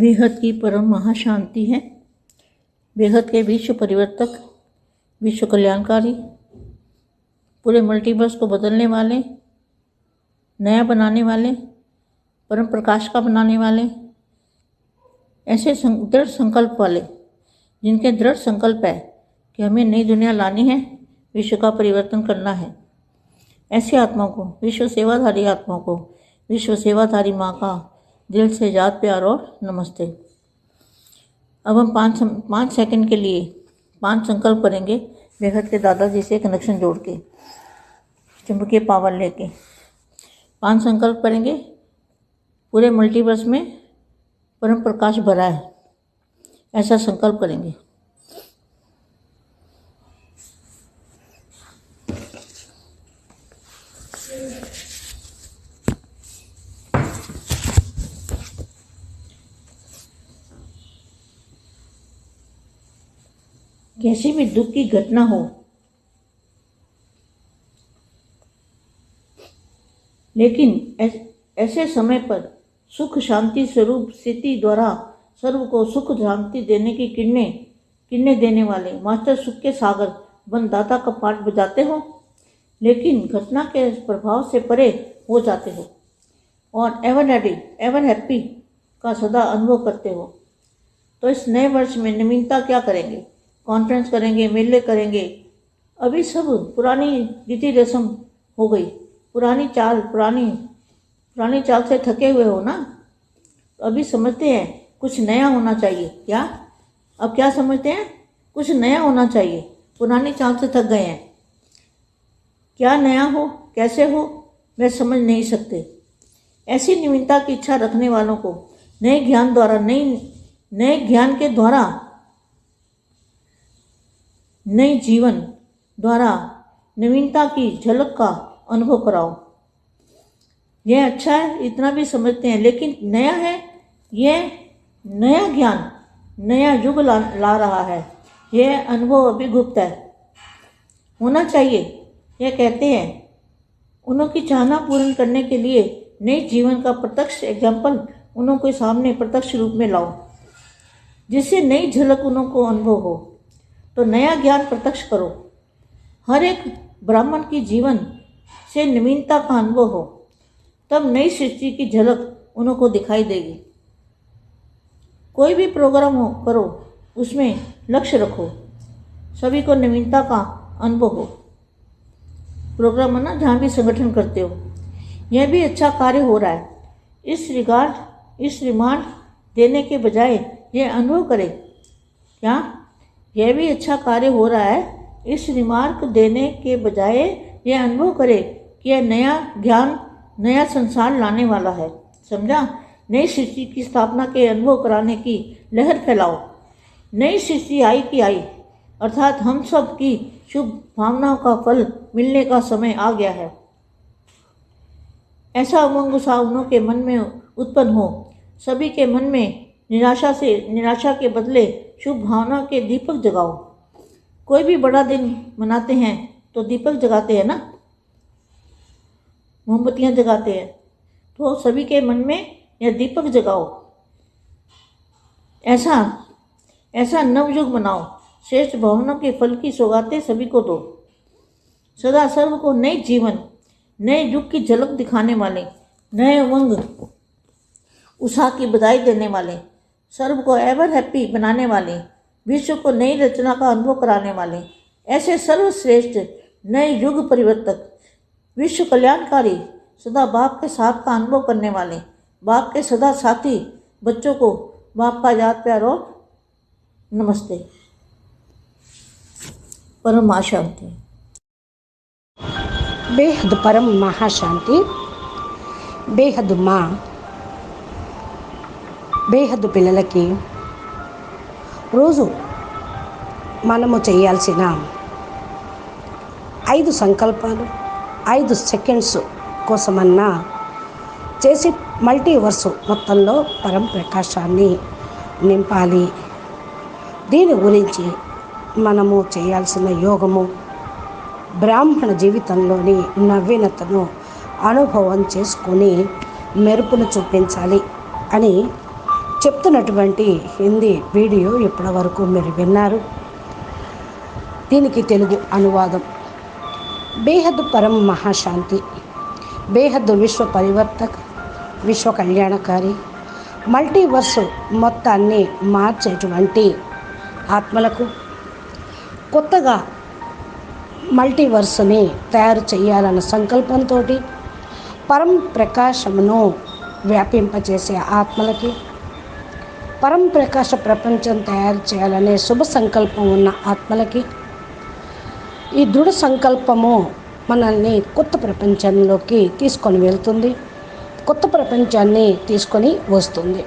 बेहद की परम महाशांति है। बेहद के विश्व परिवर्तक, विश्व कल्याणकारी, पूरे मल्टीवर्स को बदलने वाले, नया बनाने वाले, परम प्रकाश का बनाने वाले, ऐसे दृढ़ संकल्प वाले, जिनके दृढ़ संकल्प है कि हमें नई दुनिया लानी है, विश्व का परिवर्तन करना है। ऐसी आत्माओं को, विश्व सेवाधारी आत्माओं को, विश्व सेवाधारी माँ का दिल से याद, प्यार और नमस्ते। अब हम पाँच पाँच सेकंड के लिए पाँच संकल्प करेंगे बेहद के दादाजी से कनेक्शन जोड़ के, चुंबकीय पावर लेके। पाँच संकल्प करेंगे। पूरे मल्टीवर्स में परम प्रकाश भरा है, ऐसा संकल्प करेंगे। कैसी भी दुख की घटना हो। लेकिन ऐस- समय पर सुख शांति स्वरूप स्थिति द्वारा सर्व को सुख शांति देने की किरणें किरणें देने वाले मास्टर सुख के सागर बन दाता का पाठ बजाते हो, लेकिन घटना के प्रभाव से परे हो जाते हो। और एवर रेडी एवर हैप्पी का सदा अनुभव करते हो। तो इस नए वर्ष में नवीनता क्या करेंगे? कॉन्फ्रेंस करेंगे, मेले करेंगे। अभी सब पुरानी रीति रस्म हो गई। पुरानी चाल, पुरानी पुरानी चाल से थके हुए हो ना? अभी समझते हैं, कुछ नया होना चाहिए। क्या? अब क्या समझते हैं? कुछ नया होना चाहिए। पुरानी चाल से थक गए हैं। क्या नया हो? कैसे हो? वे समझ नहीं सकते। ऐसी नवीनता की इच्छा रखने वालों को नए ज्ञान द्वारा, नई, नए ज्ञान के द्वारा नए जीवन द्वारा नवीनता की झलक का अनुभव कराओ। यह अच्छा है इतना भी समझते हैं लेकिन नया है यह नया ज्ञान नया युग ला, ला रहा है। यह अनुभव अभी गुप्त है। होना चाहिए यह कहते हैं उन्हों की चाहना पूर्ण करने के लिए नए जीवन का प्रत्यक्ष एग्ज़ाम्पल उन्हों के सामने प्रत्यक्ष रूप में लाओ जिससे नई झलक उन्हों को अनुभव हो। तो नया ज्ञान प्रत्यक्ष करो। हर एक ब्राह्मण की जीवन से नवीनता का अनुभव हो, तब नई सृष्टि की झलक उन्हों को दिखाई देगी। कोई भी प्रोग्राम हो, करो, उसमें लक्ष्य रखो, सभी को नवीनता का अनुभव हो। प्रोग्राम है ना जहाँ भी संगठन करते हो, यह भी अच्छा कार्य हो रहा है। इस रिगार्ड, इस रिमांड देने के बजाय यह अनुभव करें, क्या? यह भी अच्छा कार्य हो रहा है। इस रिमार्क देने के बजाय यह अनुभव करे कि यह नया ज्ञान, नया संसार लाने वाला है। समझा? नई सृष्टि की स्थापना के अनुभव कराने की लहर फैलाओ। नई सृष्टि आई कि आई। अर्थात हम सब की शुभ भावनाओं का फल मिलने का समय आ गया है। ऐसा उमंग उत्साह के मन में उत्पन्न हो। सभी के मन में निराशा से, निराशा के बदले शुभ भावना के दीपक जगाओ। कोई भी बड़ा दिन मनाते हैं तो दीपक जगाते हैं ना? मोमबत्तियाँ जगाते हैं तो सभी के मन में यह दीपक जगाओ। ऐसा ऐसा नवयुग बनाओ श्रेष्ठ भावनाओं के फल की सौगातें सभी को दो। सदा सर्व को नए जीवन, नए युग की झलक दिखाने वाले, नए उमंग उषा की बधाई देने वाले। सर्व को एवर हैप्पी बनाने वाले, विश्व को नई रचना का अनुभव कराने वाले, ऐसे सर्वश्रेष्ठ नए युग परिवर्तक, विश्व कल्याणकारी, सदा बाप के साथ का अनुभव करने वाले, बाप के सदा साथी बच्चों को, बाप का याद प्यार और नमस्ते। परम महाशांति बेहद परम महाशांति, बेहद माँ బేహద్దు పిల్లలకి రోజు మనము చేయాల్సిన ఐదు సంకల్పాలు ఐదు సెకండ్స్ కోసమన్నా చేసి మల్టీవర్స్ మొత్తంలో పరం ప్రకాశాన్ని నింపాలి. దీని గురించి మనము చేయాల్సిన యోగము బ్రాహ్మణ జీవితంలోని నవీనతను అనుభవం చేసుకొని మెరుపును చూపించాలి అని చెప్తున్నటువంటి హిందీ వీడియో ఇప్పటి వరకు మీరు విన్నారు. దీనికి తెలుగు అనువాదం. బేహద్ పరం మహాశాంతి. బేహద్ విశ్వ పరివర్తక విశ్వ కళ్యాణకారి. మల్టీవర్స్ మొత్తాన్ని మార్చేటువంటి ఆత్మలకు కొత్తగా మల్టీవర్స్ని తయారు చేయాలన్న సంకల్పంతో పరం ప్రకాశమును వ్యాపింపచేసే ఆత్మలకి పరంప్రకాశ ప్రపంచం తయారు చేయాలనే శుభ సంకల్పం ఉన్న ఆత్మలకి ఈ దృఢ సంకల్పము మనల్ని కొత్త ప్రపంచంలోకి తీసుకొని వెళ్తుంది. కొత్త ప్రపంచాన్ని తీసుకొని వస్తుంది.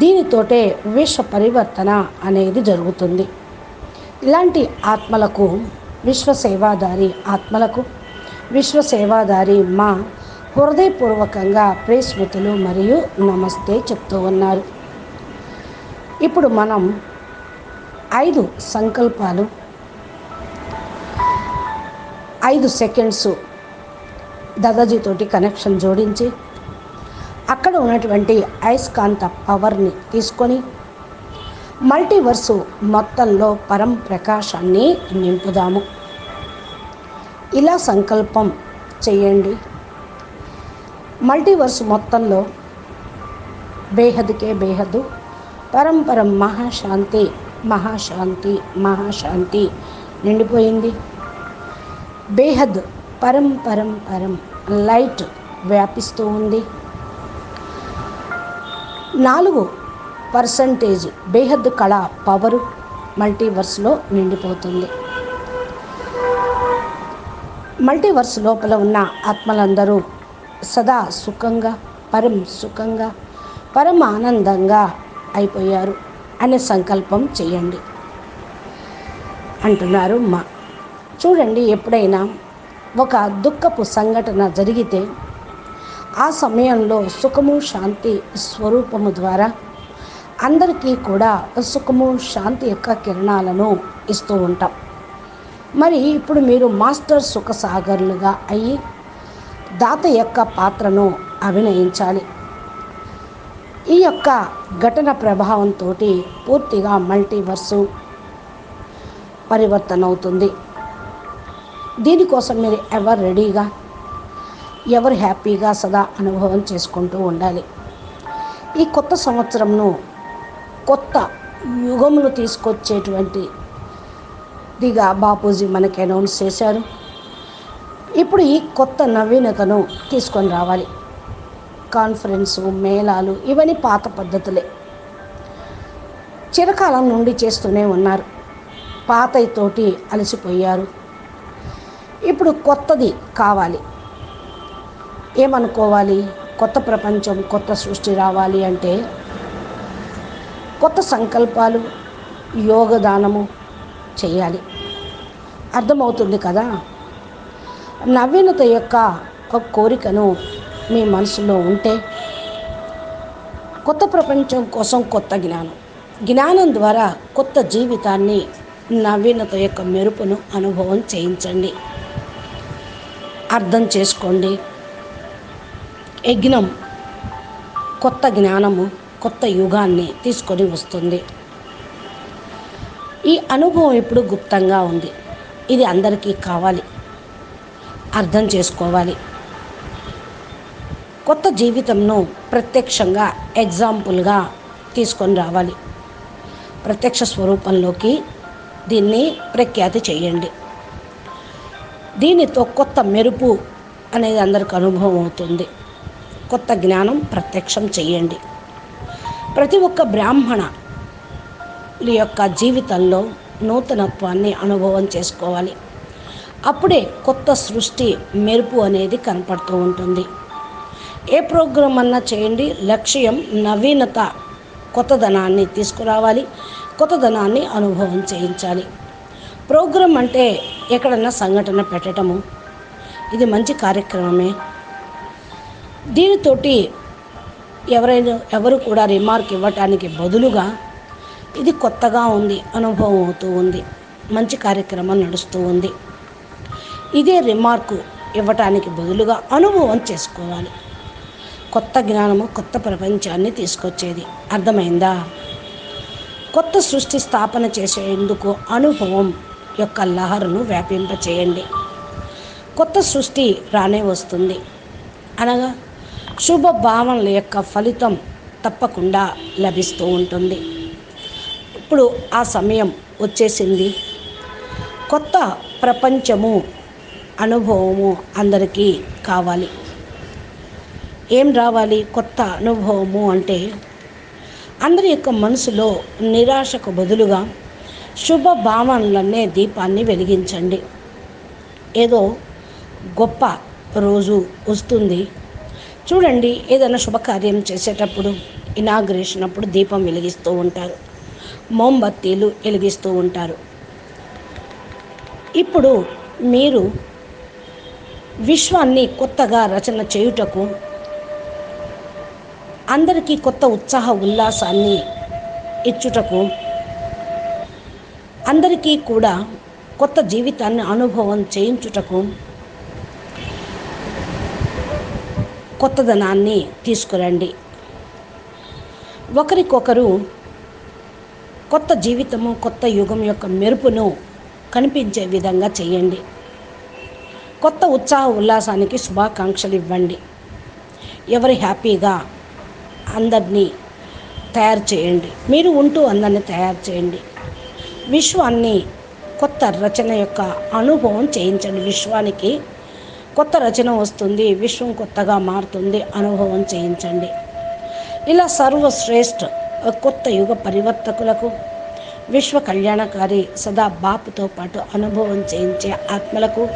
దీనితోటే విశ్వ పరివర్తన అనేది జరుగుతుంది. ఇలాంటి ఆత్మలకు విశ్వ సేవాదారి ఆత్మలకు విశ్వ సేవాదారి మా హృదయపూర్వకంగా ప్రేస్మృతులు మరియు నమస్తే చెప్తూ ఉన్నారు. ఇప్పుడు మనం ఐదు సంకల్పాలు ఐదు సెకండ్స్ దాదాజీతోటి కనెక్షన్ జోడించి అక్కడ ఉన్నటువంటి అయస్కాంత పవర్ని తీసుకొని మల్టీవర్సు మొత్తంలో పరం ప్రకాశాన్ని నింపుదాము. ఇలా సంకల్పం చేయండి. మల్టీవర్స్ మొత్తంలో బేహద్కే బేహద్దు. పరంపరం మహాశాంతి మహాశాంతి మహాశాంతి. నిండిపోయింది. బేహద్ పరం పరం పరం లైట్ వ్యాపిస్తూ ఉంది. నాలుగు పర్సంటేజ్ బేహద్ కళ పవరు మల్టీవర్స్లో నిండిపోతుంది. మల్టీవర్స్ లోపల ఉన్న ఆత్మలందరూ సదా సుఖంగా పరం సుఖంగా పరమ ఆనందంగా అయిపోయారు అనే సంకల్పం చేయండి అంటున్నారు మా. చూడండి ఎప్పుడైనా ఒక దుఃఖపు సంఘటన జరిగితే ఆ సమయంలో సుఖము శాంతి స్వరూపము ద్వారా అందరికీ కూడా సుఖము శాంతి యొక్క కిరణాలను ఇస్తూ ఉంటాం. మరి ఇప్పుడు మీరు మాస్టర్ సుఖ సాగర్లుగా అయ్యి దాత యొక్క పాత్రను అభినయించాలి. ఈ యొక్క ఘటన ప్రభావంతో పూర్తిగా మల్టీవర్సు పరివర్తన అవుతుంది దీనికోసం మీరు ఎవరు రెడీగా ఎవరు హ్యాపీగా సదా అనుభవం చేసుకుంటూ ఉండాలి. ఈ కొత్త సంవత్సరంను కొత్త యుగములు తీసుకొచ్చేటువంటి దిగా బాపూజీ మనకి అనౌన్స్ చేశారు. ఇప్పుడు ఈ కొత్త నవీనతను తీసుకొని రావాలి. కాన్ఫరెన్సు మేళాలు ఇవన్నీ పాత పద్ధతులే. చిరకాలం నుండి చేస్తూనే ఉన్నారు. పాతతోటి అలసిపోయారు. ఇప్పుడు కొత్తది కావాలి. ఏమనుకోవాలి? కొత్త ప్రపంచం కొత్త సృష్టి రావాలి అంటే కొత్త సంకల్పాలు యోగదానము చేయాలి. అర్థమవుతుంది కదా? నవీనత యొక్క ఒక కోరికను మీ మనసులో ఉంటే కొత్త ప్రపంచం కోసం కొత్త జ్ఞానం. జ్ఞానం ద్వారా కొత్త జీవితాన్ని నవీనత యొక్క మెరుపును అనుభవం చేయించండి. అర్థం చేసుకోండి. యజ్ఞం కొత్త జ్ఞానము కొత్త యుగాన్ని తీసుకొని వస్తుంది. ఈ అనుభవం ఇప్పుడు గుప్తంగా ఉంది. ఇది అందరికీ కావాలి. అర్థం చేసుకోవాలి. కొత్త జీవితంను ప్రత్యక్షంగా ఎగ్జాంపుల్గా తీసుకొని రావాలి. ప్రత్యక్ష స్వరూపంలోకి దీన్ని ప్రఖ్యాతి చేయండి. దీనితో కొత్త మెరుపు అనేది అందరికి అనుభవం అవుతుంది. కొత్త జ్ఞానం ప్రత్యక్షం చేయండి. ప్రతి ఒక్క బ్రాహ్మణ యొక్క జీవితంలో నూతనత్వాన్ని అనుభవం చేసుకోవాలి. అప్పుడే కొత్త సృష్టి మెరుపు అనేది కనపడుతూ ఉంటుంది. ఏ ప్రోగ్రాం అన్నా చేయండి. లక్ష్యం నవీనత కొత్తదనాన్ని తీసుకురావాలి. కొత్తదనాన్ని అనుభవం చేయించాలి. ప్రోగ్రాం అంటే ఎక్కడన్నా సంఘటన పెట్టడము ఇది మంచి కార్యక్రమమే. దీనితోటి ఎవరైనా ఎవరు కూడా రిమార్క్ ఇవ్వటానికి బదులుగా ఇది కొత్తగా ఉంది అనుభవం అవుతూ ఉంది మంచి కార్యక్రమం నడుస్తూ ఉంది. ఇదే రిమార్కు ఇవ్వటానికి బదులుగా అనుభవం చేసుకోవాలి. కొత్త జ్ఞానము కొత్త ప్రపంచాన్ని తీసుకొచ్చేది. అర్థమైందా? కొత్త సృష్టి స్థాపన చేసేందుకు అనుభవం యొక్క లహరును వ్యాపింపచేయండి. కొత్త సృష్టి రానే వస్తుంది. అనగా శుభ భావనల యొక్క ఫలితం తప్పకుండా లభిస్తూ ఉంటుంది. ఇప్పుడు ఆ సమయం వచ్చేసింది. కొత్త ప్రపంచము అనుభవము అందరికీ కావాలి. ఏం రావాలి కొత్త అనుభవము అంటే అందరి యొక్క మనసులో నిరాశకు బదులుగా శుభ భావనలనే దీపాన్ని వెలిగించండి. ఏదో గొప్ప రోజు వస్తుంది. చూడండి ఏదైనా శుభకార్యం చేసేటప్పుడు ఇనాగ్రేషన్ అప్పుడు దీపం వెలిగిస్తూ ఉంటారు. మోంబత్తీలు వెలిగిస్తూ ఉంటారు. ఇప్పుడు మీరు విశ్వాన్ని కొత్తగా రచన చేయుటకు అందరికీ కొత్త ఉత్సాహ ఉల్లాసాన్ని ఇచ్చుటకు అందరికీ కూడా కొత్త జీవితాన్ని అనుభవం చేయించుటకు కొత్తదనాన్ని తీసుకురండి. ఒకరికొకరు కొత్త జీవితము కొత్త యుగం యొక్క మెరుపును కనిపించే విధంగా చేయండి. కొత్త ఉత్సాహ ఉల్లాసానికి శుభాకాంక్షలు ఇవ్వండి. ఎవరు హ్యాపీగా అందరినీ తయారు చేయండి. మీరు ఉంటూ అందరినీ తయారు చేయండి. విశ్వాన్ని కొత్త రచన యొక్క అనుభవం చేయించండి. విశ్వానికి కొత్త రచన వస్తుంది విశ్వం కొత్తగా మారుతుంది అనుభవం చేయించండి. ఇలా సర్వశ్రేష్ఠ కొత్త యుగ పరివర్తకులకు విశ్వ కళ్యాణకారి సదా బాపుతో పాటు అనుభవం చేయించే ఆత్మలకు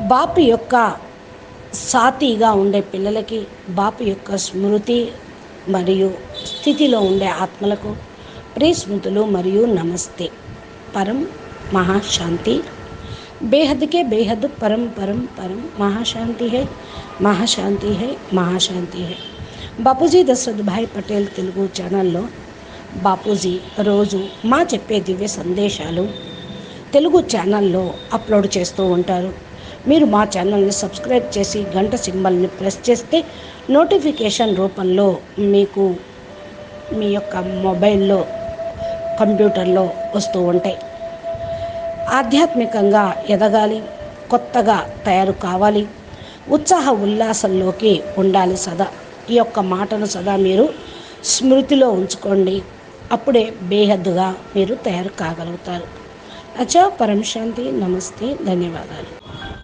బాపు యొక్క సాతీగా ఉండే పిల్లలకి బాపు యొక్క స్మృతి మరియు స్థితిలో ఉండే ఆత్మలకు ప్రిస్మృతులు మరియు నమస్తే. పరం మహాశాంతి. బేహద్కే के बेहद పరం పరం परम महाशांति మహాశాంతి హై మహాశాంతి హై. బాపూజీ దశరథ్ భాయ్ పటేల్ తెలుగు ఛానల్లో బాపూజీ రోజు మా చెప్పే దివ్య సందేశాలు తెలుగు ఛానల్లో అప్లోడ్ చేస్తూ ఉంటారు. మీరు మా ఛానల్ని సబ్స్క్రైబ్ చేసి గంట సింబల్ని ప్రెస్ చేస్తే నోటిఫికేషన్ రూపంలో మీకు మీ యొక్క మొబైల్లో కంప్యూటర్లో వస్తూ ఉంటాయి. ఆధ్యాత్మికంగా ఎదగాలి కొత్తగా తయారు కావాలి ఉత్సాహ ఉల్లాసంలోకి ఉండాలి సదా. ఈ యొక్క మాటను సదా మీరు స్మృతిలో ఉంచుకోండి. అప్పుడే బేహద్దుగా మీరు తయారు కాగలుగుతారు. అచ్చా పరం శాంతి నమస్తే ధన్యవాదాలు.